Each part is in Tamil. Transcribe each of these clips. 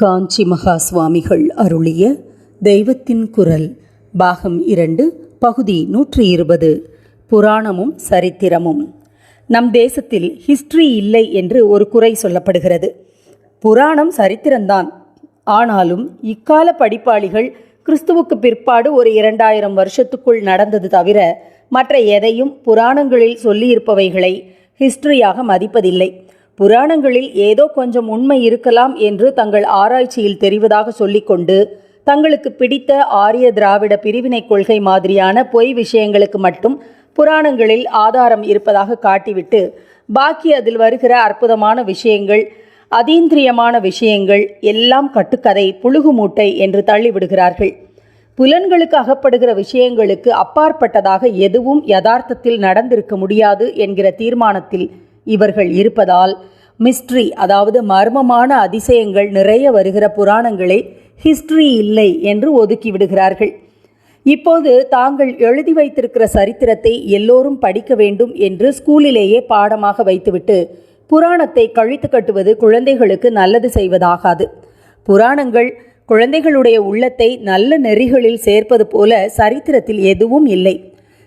காஞ்சி மகா சுவாமிகள் அருளிய தெய்வத்தின் குரல் பாகம் இரண்டு பகுதி நூற்றி இருபது. புராணமும் சரித்திரமும். நம் தேசத்தில் ஹிஸ்டரி இல்லை என்று ஒரு குறை சொல்லப்படுகிறது. புராணம் சரித்திரம்தான். ஆனாலும் இக்கால படிப்பாளிகள் கிறிஸ்துவுக்கு பிற்பாடு ஒரு இரண்டாயிரம் வருஷத்துக்குள் நடந்தது தவிர மற்ற எதையும் புராணங்களில் சொல்லியிருப்பவைகளை ஹிஸ்டரியாக மதிப்பதில்லை. புராணங்களில் ஏதோ கொஞ்சம் உண்மை இருக்கலாம் என்று தங்கள் ஆராய்ச்சியில் தெரிவதாக சொல்லிக்கொண்டு தங்களுக்கு பிடித்த ஆரிய திராவிட பிரிவினை கொள்கை மாதிரியான பொய் விஷயங்களுக்கு மட்டும் புராணங்களில் ஆதாரம் இருப்பதாக காட்டிவிட்டு பாக்கி அதில் வருகிற அற்புதமான விஷயங்கள் அதீந்திரியமான விஷயங்கள் எல்லாம் கட்டுக்கதை புழுகு மூட்டை என்று தள்ளிவிடுகிறார்கள். புலன்களுக்கு அகப்படுகிற விஷயங்களுக்கு அப்பாற்பட்டதாக எதுவும் யதார்த்தத்தில் நடந்திருக்க முடியாது என்கிற தீர்மானத்தில் இவர்கள் இருப்பதால் மிஸ்ட்ரி அதாவது மர்மமான அதிசயங்கள் நிறைய வருகிற புராணங்களை ஹிஸ்டரி இல்லை என்று ஒதுக்கி விடுகிறார்கள். இப்போது தாங்கள் எழுதி வைத்திருக்கிற சரித்திரத்தை எல்லோரும் படிக்க வேண்டும் என்று ஸ்கூலிலேயே பாடமாக வைத்துவிட்டு புராணத்தை கழித்து கட்டுவது குழந்தைகளுக்கு நல்லது செய்வதாகாது. புராணங்கள் குழந்தைகளுடைய உள்ளத்தை நல்ல நெறிகளில் சேர்ப்பது போல சரித்திரத்தில் எதுவும் இல்லை.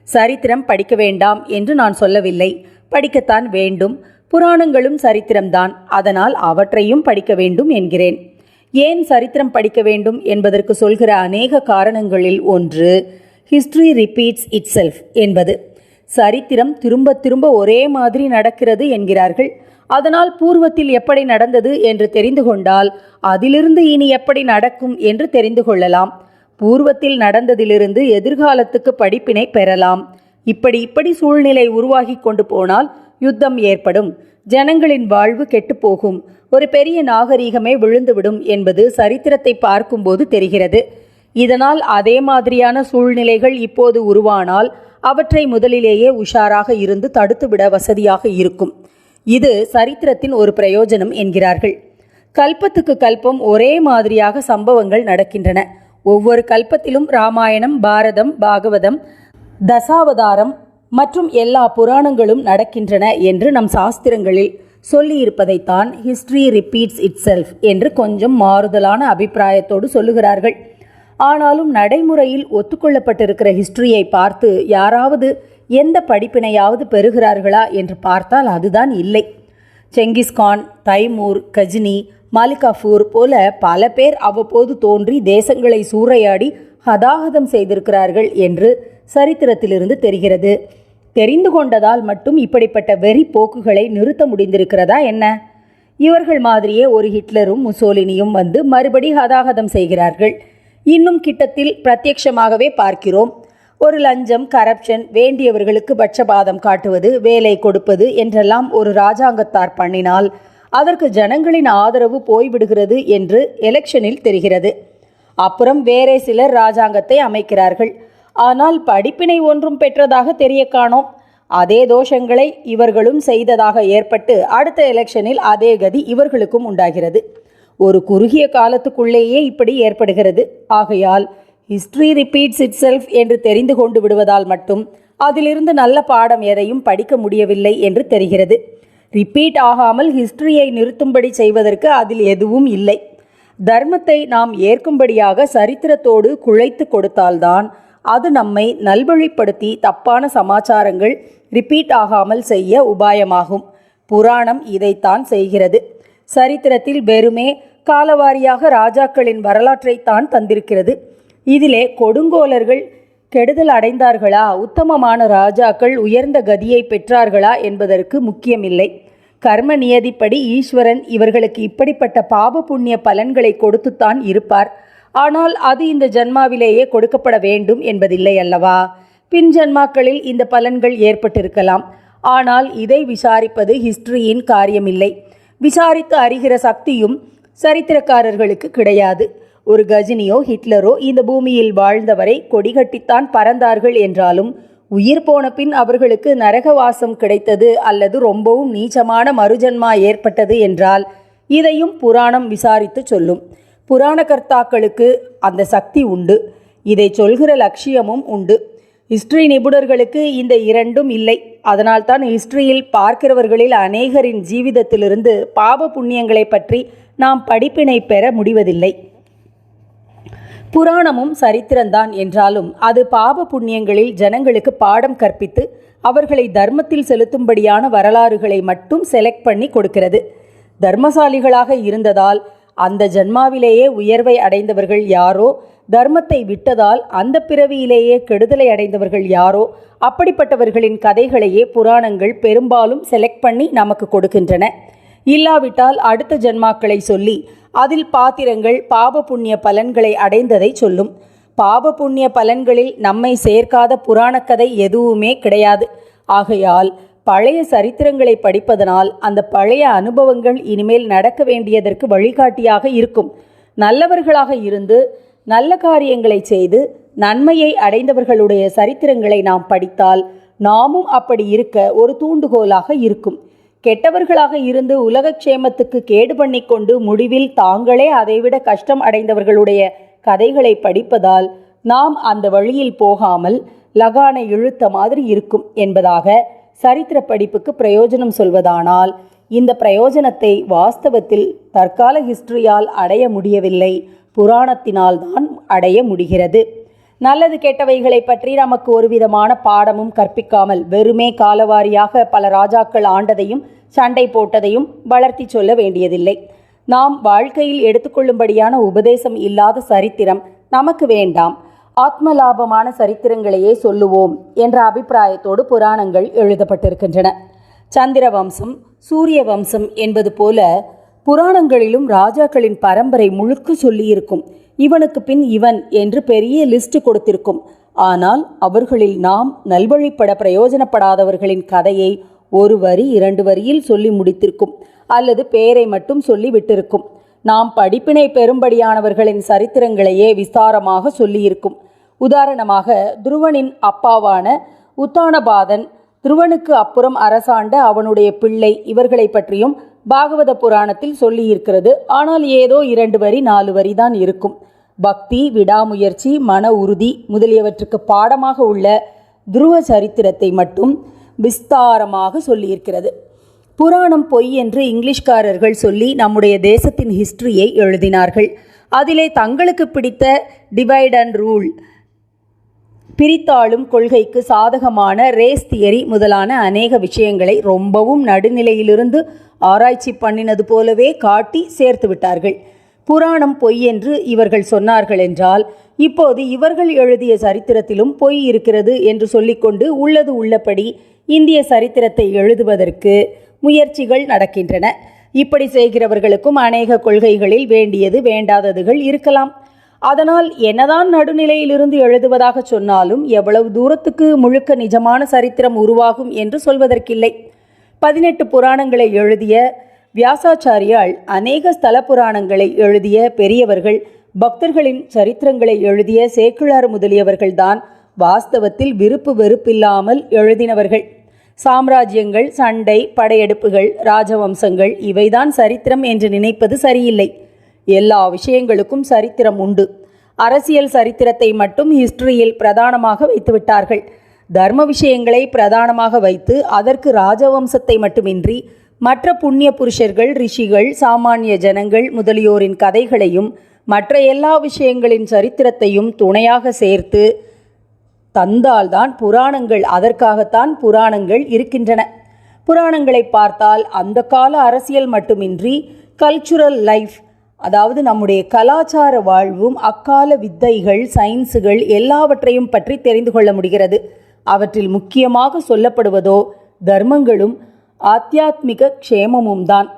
சரித்திரம் படிக்க வேண்டாம் என்று நான் சொல்லவில்லை. படிக்கத்தான் வேண்டும். புராணங்களும் சரித்திரம்தான். அதனால் அவற்றையும் படிக்க வேண்டும் என்கிறேன். ஏன் சரித்திரம் படிக்க வேண்டும் என்பதற்கு சொல்கிற அநேக காரணங்களில் ஒன்று ஹிஸ்டரி ரிப்பீட்ஸ் இட் செல்ஃப் என்பது. சரித்திரம் திரும்ப திரும்ப ஒரே மாதிரி நடக்கிறது என்கிறார்கள். அதனால் பூர்வத்தில் எப்படி நடந்தது என்று தெரிந்து கொண்டால் அதிலிருந்து இனி எப்படி நடக்கும் என்று தெரிந்து கொள்ளலாம். பூர்வத்தில் நடந்ததிலிருந்து எதிர்காலத்துக்கு படிப்பினை பெறலாம். இப்படி இப்படி சூழ்நிலை உருவாகி கொண்டு போனால் யுத்தம் ஏற்படும். ஜனங்களின் வாழ்வு கெட்டுப்போகும் ஒரு பெரிய நாகரீகமே விழுந்துவிடும் என்பது சரித்திரத்தை பார்க்கும்போது தெரிகிறது. இதனால் அதே மாதிரியான சூழ்நிலைகள் இப்போது உருவானால் அவற்றை முதலிலேயே உஷாராக இருந்து தடுத்துவிட வசதியாக இருக்கும். இது சரித்திரத்தின் ஒரு பிரயோஜனம் என்கிறார்கள். கல்பத்துக்கு கல்பம் ஒரே மாதிரியாக சம்பவங்கள் நடக்கின்றன. ஒவ்வொரு கல்பத்திலும் ராமாயணம் பாரதம் பாகவதம் தசாவதாரம் மற்றும் எல்லா புராணங்களும் நடக்கின்றன என்று நம் சாஸ்திரங்களில் சொல்லியிருப்பதைத்தான் ஹிஸ்டரி ரிப்பீட்ஸ் இட் செல்ஃப் என்று கொஞ்சம் மாறுதலான அபிப்பிராயத்தோடு சொல்லுகிறார்கள். ஆனாலும் நடைமுறையில் ஒத்துக்கொள்ளப்பட்டிருக்கிற ஹிஸ்டரியை பார்த்து யாராவது எந்த படிப்பினையாவது பெறுகிறார்களா என்று பார்த்தால் அதுதான் இல்லை. செங்கிஸ்கான் தைமூர் கஜினி மாலிகாஃபூர் போல பல பேர் அவ்வப்போது தோன்றி தேசங்களை சூறையாடி ஹதாகதம் செய்திருக்கிறார்கள் என்று சரித்திரத்திலிருந்து தெரிகிறது. தெரிந்து கொண்டதால் மட்டும் இப்படிப்பட்ட வெறி போக்குகளை நிறுத்த முடிந்திருக்கிறதா என்ன? இவர்கள் மாதிரியே ஒரு ஹிட்லரும் முசோலினியும் வந்து மறுபடி ஹதாகதம் செய்கிறார்கள். இன்னும் கிட்டத்தில் பிரத்யட்சமாகவே பார்க்கிறோம். ஒரு லஞ்சம் கரப்ஷன் வேண்டியவர்களுக்கு பட்சபாதம் காட்டுவது வேலை கொடுப்பது என்றெல்லாம் ஒரு ராஜாங்கத்தார் பண்ணினால் அதற்கு ஜனங்களின் ஆதரவு போய்விடுகிறது என்று எலெக்ஷனில் தெரிகிறது. அப்புறம் வேறே சிலர் ராஜாங்கத்தை அமைக்கிறார்கள். ஆனால் படிப்பினை ஒன்றும் பெற்றதாக தெரிய காணோம். அதே தோஷங்களை இவர்களும் செய்ததாக ஏற்பட்டு அடுத்த எலெக்ஷனில் அதே கதி இவர்களுக்கும் உண்டாகிறது. ஒரு குறுகிய காலத்துக்குள்ளேயே இப்படி ஏற்படுகிறது. ஆகையால் ஹிஸ்டரி ரிப்பீட்ஸ் இட் செல்ஃப் என்று தெரிந்து கொண்டு விடுவதால் மட்டும் அதிலிருந்து நல்ல பாடம் எதையும் படிக்க முடியவில்லை என்று தெரிகிறது. ரிப்பீட் ஆகாமல் ஹிஸ்டரியை நிறுத்தும்படி செய்வதற்கு அதில் எதுவும் இல்லை. தர்மத்தை நாம் ஏற்கும்படியாக சரித்திரத்தோடு குழைத்து கொடுத்தால்தான் அது நம்மை நல்வழிப்படுத்தி தப்பான சமாச்சாரங்கள் ரிப்பீட் ஆகாமல் செய்ய உபாயமாகும். புராணம் இதைத்தான் செய்கிறது. சரித்திரத்தில் வெறுமே காலவாரியாக ராஜாக்களின் வரலாற்றைத்தான் தந்திருக்கிறது. இதிலே கொடுங்கோலர்கள் கெடுதல் அடைந்தார்களா? உத்தமமான ராஜாக்கள் உயர்ந்த கதியை பெற்றார்களா என்பதற்கு முக்கியமில்லை. கர்ம நியதிப்படி ஈஸ்வரன் இவர்களுக்கு இப்படிப்பட்ட பாப புண்ணிய பலன்களை கொடுத்துத்தான் இருப்பார். ஆனால் அது இந்த ஜன்மாவிலேயே கொடுக்கப்பட வேண்டும் என்பதில்லை அல்லவா? பின் ஜன்மாக்களில் இந்த பலன்கள் ஏற்பட்டிருக்கலாம். ஆனால் இதை விசாரிப்பது ஹிஸ்டரியின் காரியமில்லை. விசாரித்து அறிகிற சக்தியும் சரித்திரக்காரர்களுக்கு கிடையாது. ஒரு கஜினியோ ஹிட்லரோ இந்த பூமியில் வாழ்ந்தவரை கொடிகட்டித்தான் பறந்தார்கள் என்றாலும் உயிர் போன பின் அவர்களுக்கு நரகவாசம் கிடைத்தது அல்லது ரொம்பவும் நீச்சமான மறுஜன்மா ஏற்பட்டது என்றால் இதையும் புராணம் விசாரித்து சொல்லும். புராணகர்த்தாக்களுக்கு அந்த சக்தி உண்டு. இதை சொல்கிற லட்சியமும் உண்டு. ஹிஸ்டரி நிபுணர்களுக்கு இந்த இரண்டும் இல்லை. அதனால்தான் ஹிஸ்டரியில் பார்க்கிறவர்களில் அநேகரின் ஜீவிதத்திலிருந்து பாப புண்ணியங்களை பற்றி நாம் படிப்பினை பெற முடிவதில்லை. புராணமும் சரித்திரம்தான் என்றாலும் அது பாப புண்ணியங்களில் ஜனங்களுக்கு பாடம் கற்பித்து அவர்களை தர்மத்தில் செலுத்தும்படியான வரலாறுகளை மட்டும் செலக்ட் பண்ணி கொடுக்கிறது. தர்மசாலிகளாக இருந்ததால் அந்த ஜன்மாவிலேயே உயர்வை அடைந்தவர்கள் யாரோ? தர்மத்தை விட்டதால் அந்த பிறவியிலேயே கெடுதலை அடைந்தவர்கள் யாரோ? அப்படிப்பட்டவர்களின் கதைகளையே புராணங்கள் பெரும்பாலும் செலக்ட் பண்ணி நமக்கு கொடுக்கின்றன. இல்லாவிட்டால் அடுத்த ஜென்மாக்களை சொல்லி அதில் பாத்திரங்கள் பாப புண்ணிய பலன்களை அடைந்ததை சொல்லும். பாப புண்ணிய பலன்களில் நம்மை சேர்க்காத புராணக் கதை எதுவுமே கிடையாது. ஆகையால் பழைய சரித்திரங்களை படிப்பதனால் அந்த பழைய அனுபவங்கள் இனிமேல் நடக்க வேண்டியதற்கு வழிகாட்டியாக இருக்கும். நல்லவர்களாக இருந்து நல்ல காரியங்களை செய்து நன்மையை அடைந்தவர்களுடைய சரித்திரங்களை நாம் படித்தால் நாமும் அப்படி இருக்க ஒரு தூண்டுகோலாக இருக்கும். கெட்டவர்களாக இருந்து உலகக்ஷேமத்துக்கு கேடு பண்ணிக்கொண்டு முடிவில் தாங்களே அதைவிட கஷ்டம் அடைந்தவர்களுடைய கதைகளை படிப்பதால் நாம் அந்த வழியில் போகாமல் லகானை இழுத்த மாதிரி இருக்கும் என்பதாக சரித்திர படிப்புக்கு பிரயோஜனம் சொல்வதானால் இந்த பிரயோஜனத்தை வாஸ்தவத்தில் தற்கால ஹிஸ்டரியால் அடைய முடியவில்லை. புராணத்தினால் தான் அடைய முடிகிறது. நல்லது கெட்டவைகளை பற்றி நமக்கு ஒரு விதமான பாடமும் கற்பிக்காமல் வெறுமே காலவாரியாக பல ராஜாக்கள் ஆண்டதையும் சண்டை போட்டதையும் வளர்த்தி சொல்ல வேண்டியதில்லை. நாம் வாழ்க்கையில் எடுத்துக்கொள்ளும்படியான உபதேசம் இல்லாத சரித்திரம் நமக்கு வேண்டாம். ஆத்ம லாபமான சரித்திரங்களையே சொல்லுவோம் என்ற அபிப்பிராயத்தோடு புராணங்கள் எழுதப்பட்டிருக்கின்றன. சந்திர வம்சம் சூரிய வம்சம் என்பது போல புராணங்களிலும் ராஜாக்களின் பரம்பரை முழுக்க சொல்லியிருக்கும். இவனுக்கு பின் இவன் என்று பெரிய லிஸ்ட் கொடுத்திருக்கும். ஆனால் அவர்களில் நாம் நல்வழிப்பட பிரயோஜனப்படாதவர்களின் கதையை ஒரு வரி இரண்டு வரியில் சொல்லி முடித்திருக்கும் அல்லது பெயரை மட்டும் சொல்லி விட்டிருக்கும். நாம் படிப்பினை பெறும்படியானவர்களின் சரித்திரங்களையே விஸ்தாரமாக சொல்லியிருக்கும். உதாரணமாக துருவனின் அப்பாவான உத்தானபாதன் துருவனுக்கு அப்புறம் அரசாண்ட அவனுடைய பிள்ளை இவர்களை பற்றியும் பாகவத புராணத்தில் சொல்லியிருக்கிறது. ஆனால் ஏதோ இரண்டு வரி நாலு வரி தான் இருக்கும். பக்தி விடாமுயற்சி மன உறுதி முதலியவற்றுக்கு பாடமாக உள்ள துருவ சரித்திரத்தை மட்டும் விஸ்தாரமாக சொல்லியிருக்கிறது. புராணம் பொய் என்று இங்கிலீஷ்காரர்கள் சொல்லி நம்முடைய தேசத்தின் ஹிஸ்டரியை எழுதினார்கள். அதிலே தங்களுக்கு பிடித்த டிவைட் அண்ட் ரூல் பிரித்தாளும் கொள்கைக்கு சாதகமான ரேஸ் தியரி முதலான அநேக விஷயங்களை ரொம்பவும் நடுநிலையிலிருந்து ஆராய்ச்சி பண்ணினது போலவே காட்டி சேர்த்து விட்டார்கள். புராணம் பொய் என்று இவர்கள் சொன்னார்கள் என்றால் இப்போது இவர்கள் எழுதிய சரித்திரத்திலும் பொய் இருக்கிறது என்று சொல்லிக்கொண்டு உள்ளது உள்ளபடி இந்திய சரித்திரத்தை எழுதுவதற்கு முயற்சிகள் நடக்கின்றன. இப்படி செய்கிறவர்களுக்கும் அநேக கொள்கைகளில் வேண்டியது வேண்டாததுகள் இருக்கலாம். அதனால் என்னதான் நடுநிலையிலிருந்து எழுதுவதாக சொன்னாலும் எவ்வளவு தூரத்துக்கு முழுக்க நிஜமான சரித்திரம் உருவாகும் என்று சொல்வதற்கில்லை. பதினெட்டு புராணங்களை எழுதிய வியாசாச்சாரியால் அநேக ஸ்தல புராணங்களை எழுதிய பெரியவர்கள் பக்தர்களின் சரித்திரங்களை எழுதிய சேக்கிழார் முதலியவர்கள்தான் வாஸ்தவத்தில் விருப்பு வெறுப்பில்லாமல் எழுதினவர்கள். சாம்ராஜ்யங்கள் சண்டை படையெடுப்புகள் ராஜவம்சங்கள் இவைதான் சரித்திரம் என்று நினைப்பது சரியில்லை. எல்லா விஷயங்களுக்கும் சரித்திரம் உண்டு. அரசியல் சரித்திரத்தை மட்டும் ஹிஸ்டரியில் பிரதானமாக வைத்துவிட்டார்கள். தர்ம விஷயங்களை பிரதானமாக வைத்து அதற்கு ராஜவம்சத்தை மட்டுமின்றி மற்ற புண்ணிய புருஷர்கள் ரிஷிகள் சாமானிய ஜனங்கள் முதலியோரின் கதைகளையும் மற்ற எல்லா விஷயங்களின் சரித்திரத்தையும் துணையாக சேர்த்து தந்தால்தான் புராணங்கள் அதற்காகத்தான் புராணங்கள் இருக்கின்றன. புராணங்களை பார்த்தால் அந்த கால அரசியல் மட்டுமின்றி கல்ச்சுரல் லைஃப் அதாவது நம்முடைய கலாச்சார வாழ்வும் அக்கால வித்தைகள் சயின்ஸுகள் எல்லாவற்றையும் பற்றி தெரிந்து கொள்ள முடிகிறது. அவற்றில் முக்கியமாக சொல்லப்படுவதோ தர்மங்களும் ஆத்தியாத்மிக க்ஷேமமும் தான்